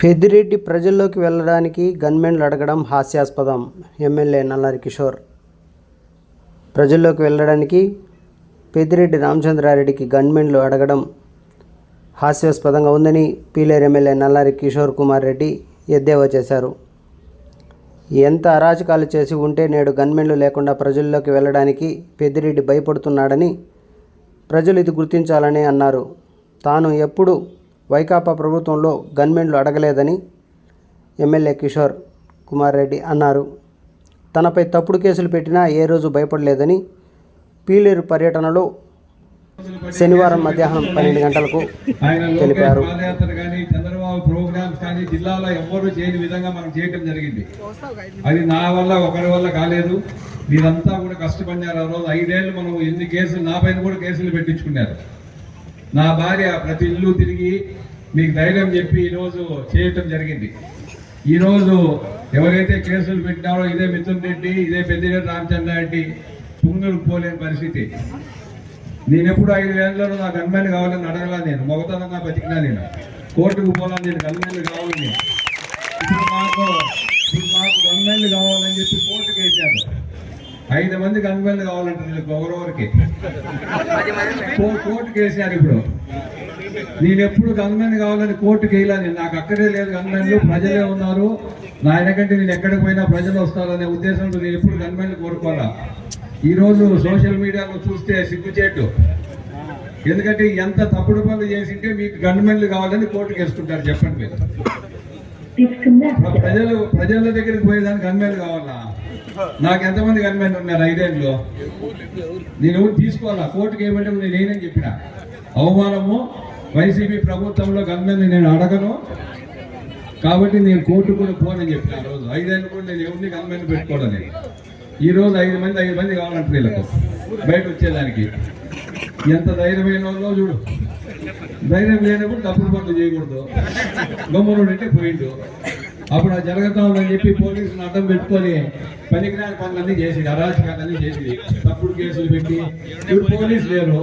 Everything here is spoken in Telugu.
పెద్దిరెడ్డి ప్రజల్లోకి వెళ్ళడానికి గన్మెన్లు అడగడం హాస్యాస్పదం. ఎమ్మెల్యే నల్లారి కిషోర్. ప్రజల్లోకి వెళ్ళడానికి పెద్దిరెడ్డి రామచంద్రారెడ్డికి గన్మెన్లు అడగడం హాస్యాస్పదంగా ఉందని పీలేరు ఎమ్మెల్యే నల్లారి కిషోర్ కుమార్ రెడ్డి ఎద్దేవా చేశారు. ఎంత అరాచకాలు చేసి ఉంటే నేడు గన్మెన్లు లేకుండా ప్రజల్లోకి వెళ్ళడానికి పెద్దిరెడ్డి భయపడుతున్నాడని ప్రజలు ఇది గుర్తించాలని అన్నారు. తాను ఎప్పుడు వైకాపా ప్రభుత్వంలో గన్మెన్లు అడగలేదని ఎమ్మెల్యే కిషోర్ కుమార్ రెడ్డి అన్నారు. తనపై తప్పుడు కేసులు పెట్టినా ఏ రోజు భయపడలేదని పీలేరు పర్యటనలో శనివారం మధ్యాహ్నం పన్నెండు గంటలకు తెలిపారు. లోకేష్ పాదయాత్ర కానీ చంద్రబాబు ప్రోగ్రామ్స్ కానీ జిల్లాలో ఎవ్వరూ చేయని విధంగా మనం చేయటం జరిగింది. అది నా వల్ల ఒకరి వల్ల కాలేదు. మీరంతా కూడా కష్టపడినారు ఆ రోజు. ఐదేళ్ళు మనం ఎన్ని కేసులు నా పైన కూడా కేసులు పెట్టించుకున్నారు. నా భార్య ప్రతి ఇల్లు తిరిగి మీకు ధైర్యం చెప్పి ఈరోజు చేయటం జరిగింది. ఈరోజు ఎవరైతే కేసులు పెట్టినారో ఇదే మిథున్ రెడ్డి ఇదే పెద్దిరెడ్డి రామచంద్రారెడ్డి పుంగులు పోలేని పరిస్థితి. నేను ఎప్పుడు ఐదు వేలలో నాకు గన్మెన్ కావాలని అడగలా నేను మొగతనంగా బతికినా నేను. కోర్టుకు పోలా నేను గన్మెన్లు కావాలని ఇప్పుడు మాకు ఇప్పుడు మాకు గన్మెన్లు కావాలని చెప్పి కోర్టుకు వేసాను ఐదు మంది గన్మెన్లు కావాలంట వీళ్ళకి ఒకరొకరికి కోర్టుకు వేశారు ఇప్పుడు. నేను ఎప్పుడు గన్మెన్ కావాలని కోర్టుకు నేను నాకు అక్కడే లేదు గన్మెన్లు ప్రజలే ఉన్నారు. నా ఆయనకంటే నేను ఎక్కడికి పోయినా ప్రజలు వస్తారనే ఉద్దేశంతో నేను ఎప్పుడు గన్మెన్లు కోరుకోవాలా? ఈ రోజు సోషల్ మీడియాలో చూస్తే సిగ్గుచేటు. ఎందుకంటే ఎంత తప్పుడు పనులు చేసింటే మీకు గన్మెన్లు కావాలని కోర్టుకు వేసుకుంటారు చెప్పండి మీరు. ప్రజలు ప్రజల దగ్గరికి పోయేదానికి గన్మెన్ కావాలా? నాకు ఎంతమంది గన్మెన్ ఉన్నారు ఐదేళ్ళు? నేను తీసుకోవాలా? కోర్టుకి ఏమంటే నేను ఏనని చెప్పిన? అవమానము వైసీపీ ప్రభుత్వంలో గన్మెన్ నేను అడగను. కాబట్టి నేను కోర్టు కూడా పోనని చెప్పిన ఆ రోజు. ఐదేళ్ళు కూడా నేను ఎవరిని గన్మెన్ పెట్టుకోవడం ఈ రోజు ఐదు మంది ఐదు మంది కావాలంటే వీళ్ళకు. బయట వచ్చేదానికి. ఎంత ధైర్యమైన వాళ్ళో చూడు. ధైర్యం లేనప్పుడు తప్పుడు పనులు చేయకూడదు. గమ్మునుడు అంటే పోయిండు. అప్పుడు ఆ జరుగుతా ఉందని చెప్పి పోలీసులు అడ్డం పెట్టుకొని పనికిరాని పనులన్నీ చేసి అరాచకాలన్నీ చేసి తప్పుడు కేసులు పెట్టి ఇప్పుడు పోలీసు లేరు.